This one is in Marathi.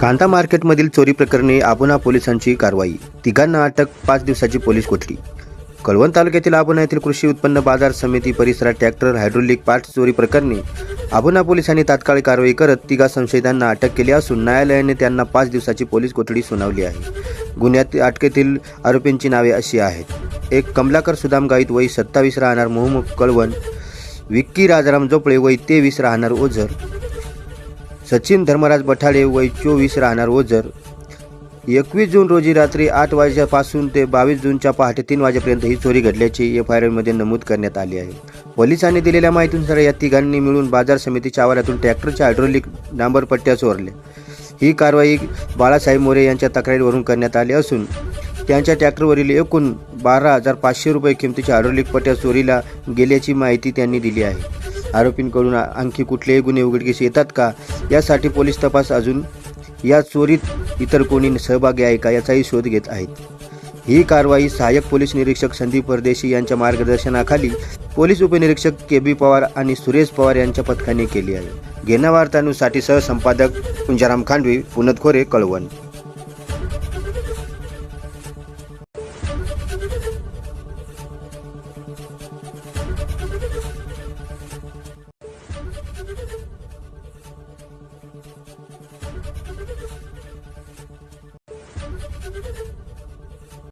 कांदा मार्केटमधील चोरी प्रकरणी आबुना पोलिसांची कारवाई. तिघांना अटक पाच दिवसाची पोलीस कोठडी. कळवण तालुक्यातील आबुना येथील कृषी उत्पन्न बाजार समिती परिसरात ट्रॅक्टर हायड्रोलिक पार्ट्स चोरी प्रकरणी आबुना पोलिसांनी तात्काळ कारवाई करत तिघा संशयितांना अटक केली असून न्यायालयाने त्यांना पाच दिवसाची पोलीस कोठडी सुनावली आहे. गुन्ह्यात अटकेतील आरोपींची नावे अशी आहेत. एक कमलाकर सुदाम गाईत वय सत्तावीस राहणार मोहम्मद कळवण विक्की राजाराम जोपळे वय तेवीस राहणार ओझर सचिन धर्मराज बठाडे वय चोवीस राहणार ओझर. एकवीस जून रोजी रात्री आठ वाजेपासून ते बावीस जूनच्या पहाटे तीन वाजेपर्यंत ही चोरी घडल्याची एफ आय आरमध्ये नमूद करण्यात आली आहे. पोलिसांनी दिलेल्या माहितीनुसार या तिघांनी मिळून बाजार समितीच्या आवारातून ट्रॅक्टरच्या हायड्रोलिक डांबरपट्ट्या चोरल्या. ही कारवाई बाळासाहेब मोरे यांच्या तक्रारीवरून करण्यात आली असून त्यांच्या ट्रॅक्टरवरील एकूण बारा हजार पाचशे रुपये किमतीच्या हायड्रोलिक पट्ट्या चोरीला गेल्याची माहिती त्यांनी दिली आहे. आरोपींकडून आणखी कुठलेही गुन्हे उघडकीस येतात का? यासाठी पोलीस तपास अजून या चोरीत इतर कोणी सहभागी आहे का याचाही शोध घेत आहेत. ही कारवाई सहाय्यक पोलीस निरीक्षक संदीप परदेशी यांच्या मार्गदर्शनाखाली पोलीस उपनिरीक्षक के बी पवार आणि सुरेश पवार यांच्या पथकाने केली आहे. घेणा वार्तानुसाठी सहसंपादक पुंजाराम खांडवी पुनत खोरे कळवण.